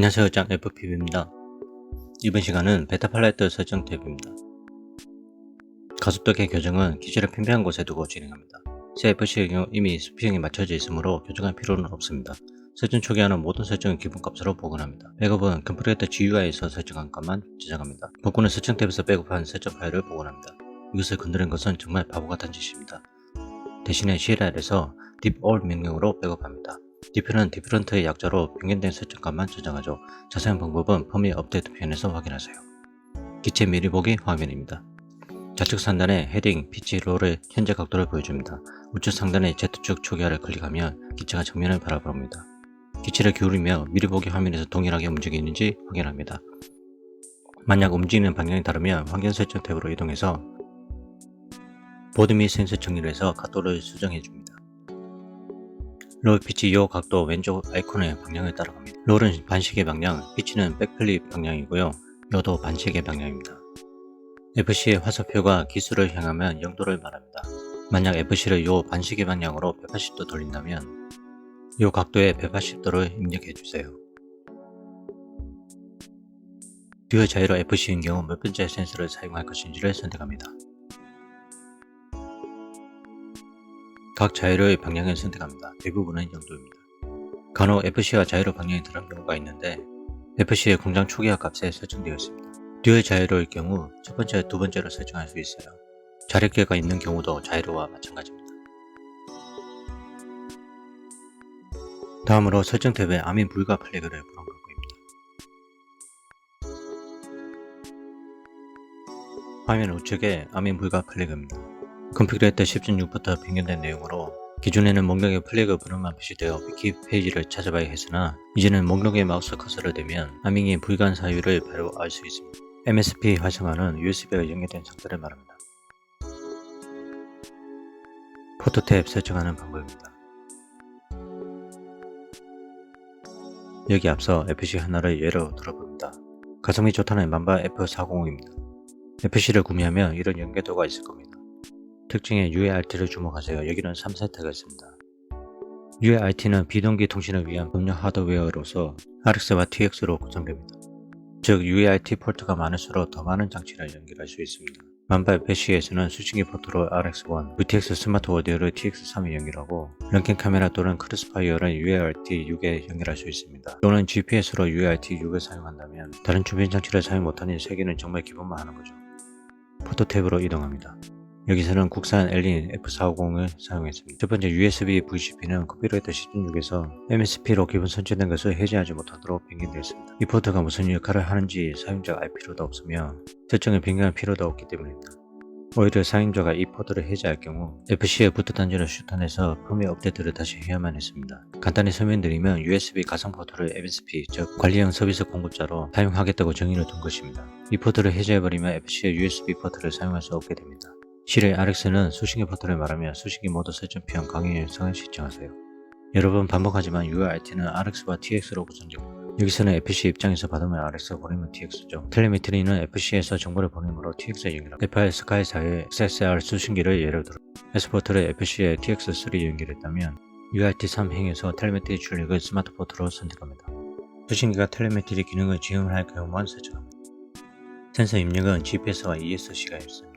안녕하세요 짱 FPV입니다. 이번 시간은 베타 팔레트 설정 탭입니다. 가속도계 교정은 기체를 팽팽한 곳에 두고 진행합니다. CFC의 경우 이미 수평이 맞춰져 있으므로 교정할 필요는 없습니다. 설정 초기화는 모든 설정을 기본값으로 복원합니다. 백업은 컴퓨터 GUI에서 설정한 값만 저장합니다. 복구는 설정 탭에서 백업한 설정 파일을 복원합니다. 이것을 건드린 것은 정말 바보 같은 짓입니다. 대신에 CLR에서 deep all 명령으로 백업합니다 디프는 디프런트의 약자로 변경된 설정값만 저장하죠. 자세한 방법은 펌이 업데이트 편에서 확인하세요. 기체 미리 보기 화면입니다. 좌측 상단에 헤딩, 피치, 롤의 현재 각도를 보여줍니다. 우측 상단에 Z축 초기화를 클릭하면 기체가 정면을 바라봅니다. 기체를 기울이며 미리 보기 화면에서 동일하게 움직이는지 확인합니다. 만약 움직이는 방향이 다르면 환경 설정 탭으로 이동해서 보드 및 센서 정리를 해서 각도를 수정해줍니다. 롤 피치 요 각도 왼쪽 아이콘의 방향을 따라갑니다. 롤은 반시계 방향, 피치는 백플립 방향이고요. 요도 반시계 방향입니다. FC의 화살표가 기술을 향하면 0도를 말합니다. 만약 FC를 요 반시계 방향으로 180도 돌린다면 요 각도에 180도를 입력해 주세요. 듀얼 자이로 FC인 경우 몇 번째 센서를 사용할 것인지를 선택합니다. 각 자이로의 방향을 선택합니다. 대부분은 0도입니다. 간혹 FC와 자이로 방향이 다른 경우가 있는데 FC의 공장 초기화 값에 설정되어 있습니다. 듀얼 자이로일 경우 첫 번째, 두 번째로 설정할 수 있어요. 자력계가 있는 경우도 자이로와 마찬가지입니다. 다음으로 설정 탭에 아민 불가 플래그를 불안각입니다 화면 우측에 아민 불가 플래그입니다. 컴퓨터레터 10.6부터 변경된 내용으로 기존에는 목록에 플래그 번호만 표시되어 위키 페이지를 찾아봐야 했으나 이제는 목록에 마우스 커서를 대면 아밍이 불가한 사유를 바로 알 수 있습니다. MSP 활성화는 USB가 연결된 상태를 말합니다. 포토 탭 설정하는 방법입니다. 여기 앞서 FC 하나를 예로 들어봅니다. 가성비 좋다는 만바 F405입니다. FC를 구매하면 이런 연계도가 있을 겁니다. 특징에 UART를 주목하세요. 여기는 3세트가 있습니다. UART는 비동기 통신을 위한 법력 하드웨어로서 RX와 TX로 구성됩니다. 즉 UART 포트가 많을수록 더 많은 장치를 연결할 수 있습니다. 만발 배시에서는 수신기 포트로 RX1, VTX 스마트 오디오를 TX3에 연결하고 런킹 카메라 또는 크로스파이어를 UART 6에 연결할 수 있습니다. 또는 GPS로 UART 6을 사용한다면 다른 주변 장치를 사용 못하는 세계는 정말 기본만 하는 거죠. 포토 탭으로 이동합니다. 여기서는 국산 엘린 F450을 사용했습니다. 첫 번째 USB VCP는 코피라이터 16에서 MSP로 기본 선출된 것을 해제하지 못하도록 변경되었습니다. 이 포트가 무슨 역할을 하는지 사용자가 알 필요도 없으며 설정을 변경할 필요도 없기 때문입니다. 오히려 사용자가 이 포트를 해제할 경우 FC의 부트 단지를 슈턴해서 펌웨 업데이트를 다시 해야만 했습니다. 간단히 설명드리면 USB 가상 포트를 MSP 즉 관리형 서비스 공급자로 사용하겠다고 정의를 둔 것입니다. 이 포트를 해제해버리면 FC의 USB 포트를 사용할 수 없게 됩니다. 실의 RX는 수신기 포트를 말하며 수신기 모드 설정편 강의 영상을 시청하세요. 여러 번 반복하지만 UART는 RX와 TX로 구성됩니다. 여기서는 FC 입장에서 받으면 RX, 보내면 TX죠. 텔레미트리는 FC에서 정보를 보내므로 TX에 연결합니다. FR 스카이 사의 XSR 수신기를 예로 들어 S포트를 FC에 TX3 연결했다면 UART3 행에서 텔레미트리 출력을 스마트 포트로 선택합니다. 수신기가 텔레미트리 기능을 지원할 경우만 설정합니다. 센서 입력은 GPS와 ESC가 있습니다.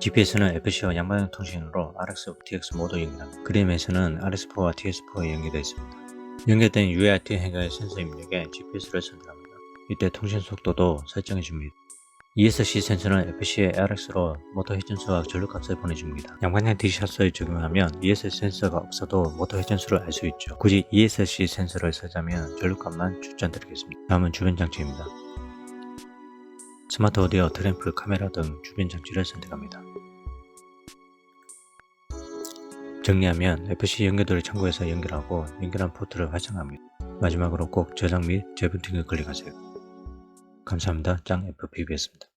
GPS는 FC와 양방향 통신으로 RX, TX 모두 연결합니다. 그림에서는 RS4와 TS4가 연결되어 있습니다. 연결된 UART 행가의 센서 입력에 GPS를 선택합니다. 이때 통신 속도도 설정해 줍니다. ESC 센서는 FC의 RX로 모터 회전수와 전류값을 보내줍니다. 양방향 D샷을 적용하면 ESC 센서가 없어도 모터 회전수를 알 수 있죠. 굳이 ESC 센서를 쓰자면 전류값만 추천드리겠습니다. 다음은 주변 장치입니다. 스마트 오디오, 트램프, 카메라 등 주변 장치를 선택합니다. 정리하면 FC 연결도를 참고해서 연결하고 연결한 포트를 활성화합니다. 마지막으로 꼭 저장 및 재부팅을 클릭하세요. 감사합니다. 짱 FPB였습니다.